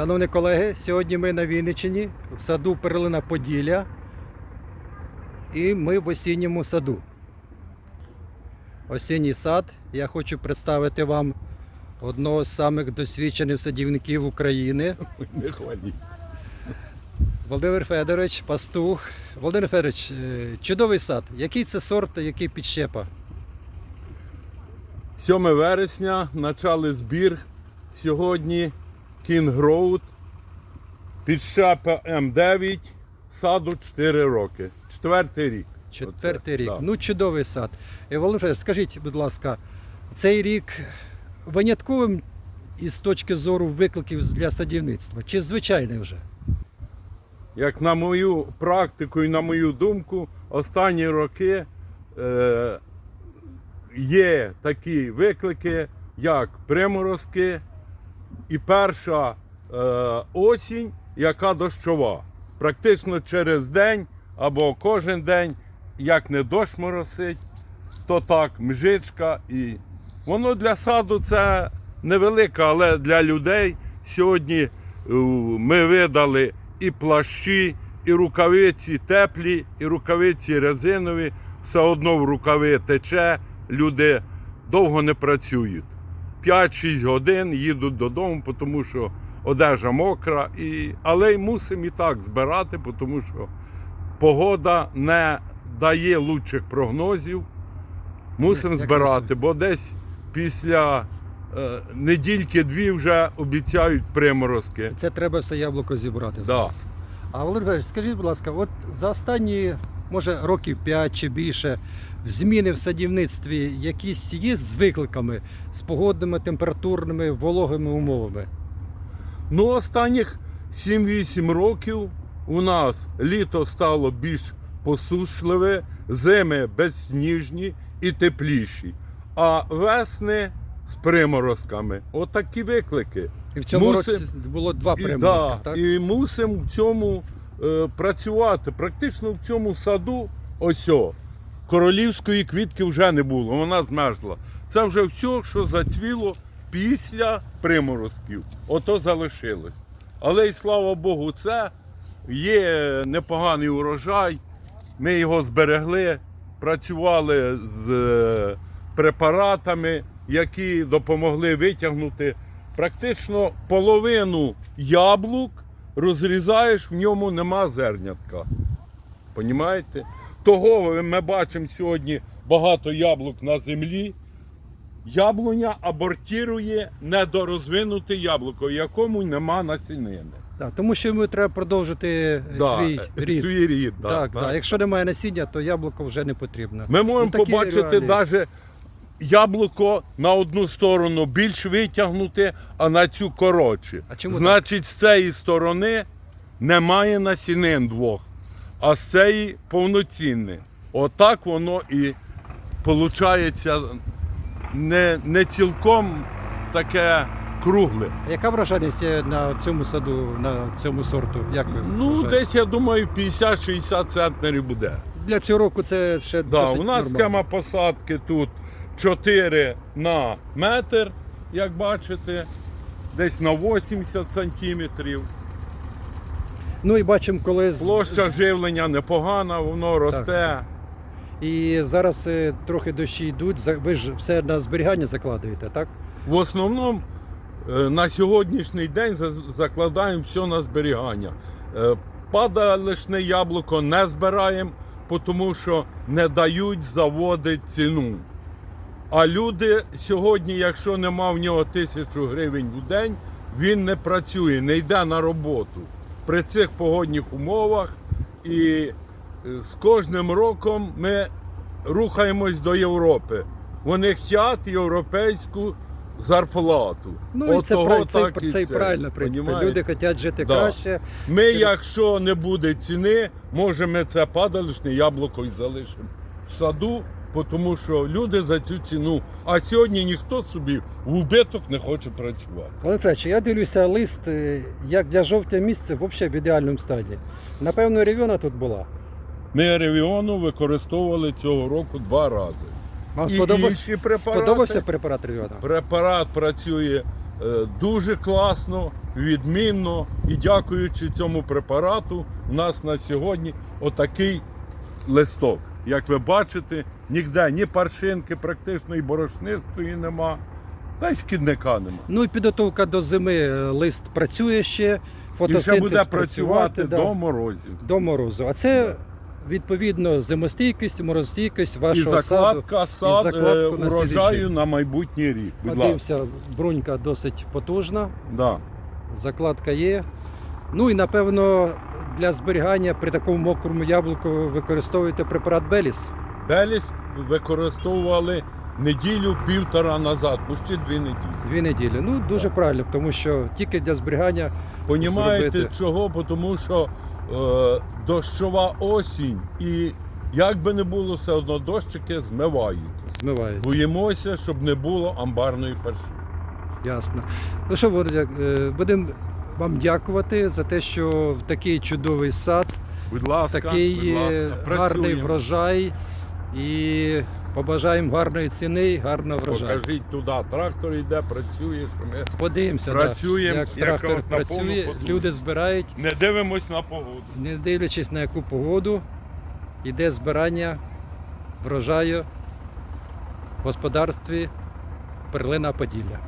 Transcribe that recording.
Шановні колеги, сьогодні ми на Вінниччині в саду Перлина Поділля. І ми в осінньому саду. Осінній сад. Я хочу представити вам одного з самих досвідчених садівників України. Не хваліть. Володимир Федорович, пастух. Володимир Федорович, е, чудовий сад. Який це сорт, який підщепа? 7 вересня почали збір. Сьогодні King Road, підщепа М9, саду 4 роки. Четвертий рік. Четвертий Оце, рік. да. Ну, чудовий сад. Е, Володимир скажіть, будь ласка, цей рік винятковим із точки зору викликів для садівництва? Чи звичайний вже? Як на мою практику і на мою думку, останні роки е, є такі виклики, як приморозки і перша е, осінь, яка дощова. Практично через день або кожен день, як не дощ моросить, то так, мжичка. І воно для саду це невелика, але для людей сьогодні е, ми видали і плащі, і рукавиці теплі, і рукавиці резинові. Все одно в рукави тече, люди довго не працюють. 5-6 годин їдуть додому, тому що одежа мокра. І... Але й мусимо і так збирати, тому що погода не дає лучших прогнозів. Мусимо збирати, бо десь після е, недільки-дві вже обіцяють приморозки. Це треба все яблуко зібрати Да. зараз. А Федорович, скажіть, будь ласка, от за останні, може, років 5 чи більше, зміни в садівництві якісь є з викликами, з погодними, температурними, вологими умовами? Ну, останніх 7-8 років у нас літо стало більш посушливе, зими безсніжні і тепліші, а весни з приморозками. Отакі виклики. І в цьому Мусим- році було два І, приморозки, да, так? і мусимо в цьому працювати. Практично в цьому саду ось о, королівської квітки вже не було, вона змерзла. Це вже все, що зацвіло після приморозків. Ото залишилось. Але й слава Богу, це є непоганий урожай. Ми його зберегли, працювали з е, препаратами, які допомогли витягнути практично половину яблук, розрізаєш, в ньому нема зернятка. Понімаєте? Того ми бачимо сьогодні багато яблук на землі. Яблуня абортірує недорозвинуте яблуко, в якому нема насінини. Так, тому що йому треба продовжити е, Да, свій е, рід. свій рід, так, да. так. Якщо немає насіння, то яблуко вже не потрібно. Ми можемо Ну, побачити навіть яблуко на одну сторону більш витягнуте, а на цю коротше. А чому Значить, з цієї сторони немає насінин двох, а з цієї повноцінне. Отак воно і виходить не, не цілком таке кругле. Яка врожайність на цьому саду, на цьому сорту? Як ви Ну, десь, я думаю, 50-60 центнерів буде. Для цього року це ще Да, досить у нас нормально. схема посадки тут 4 на метр, як бачите, десь на 80 сантиметрів. Ну і бачимо, коли з- Площа живлення непогана, воно росте. і зараз е, трохи дощі йдуть. за- Ви ж все на зберігання закладуєте, так? В основному е, на сьогоднішній день за- закладаємо все на зберігання. Е, Падалишне яблуко не збираємо, тому що не дають заводи ціну. А люди сьогодні, якщо нема в нього тисячу гривень в день, він не працює, не йде на роботу при цих погодних умовах. І е, з кожним роком ми рухаємось до Європи. Вони хочуть європейську зарплату. Ну і це, того це, так це, і це, правильно, в принципі. Люди хочуть жити Да. краще. Ми, Через- якщо не буде ціни, може ми це падалишне яблуко і залишимо в саду, тому що люди за цю ціну. А сьогодні ніхто собі в убиток не хоче працювати. Володимир Федорович, я дивлюся лист, е, як для жовтня місяця, взагалі в ідеальному стані. Напевно, ревіона тут була. Ми ревіону використовували цього року два рази. Вам І інші препарати. сподобався препарат ревіона? Препарат працює е, дуже класно, відмінно. І дякуючи цьому препарату, у нас на сьогодні отакий листок. Як ви бачите, ніде ні паршинки, практично і борошнистої нема, та й шкідника нема. Ну і підготовка до зими. е, Лист працює ще, І ще буде працювати, да, до морозів. до морозу. А це відповідно зимостійкість, морозостійкість І вашого саду. закладка сад е, закладку на урожаю на майбутній рік. Будь. Подивимося, брунька досить потужна, Да. закладка є. Ну і напевно для зберігання при такому мокрому яблуку використовуєте препарат Беліс. Беліс використовували неділю півтора назад, бо ще дві неділі. Дві неділі. Ну дуже правильно, тому що тільки для зберігання Понімаєте Зробити. чого? Тому що е, дощова осінь і як би не було, все одно дощики змивають. змивають. Боїмося, щоб не було амбарної першини. Ясно. Ну що, Володя, е, будемо вам дякувати за те, що в такий чудовий сад, Будь ласка, такий будь ласка, гарний працюємо. врожай і побажаємо гарної ціни, гарного врожаю. Покажіть туди, трактор йде, працює, що ми Подивимося, Працюємо, да, як як трактор от на повну працює, потужність. люди збирають, не дивимось на погоду. не дивлячись на яку погоду, йде збирання врожаю в господарстві Перлина Поділля.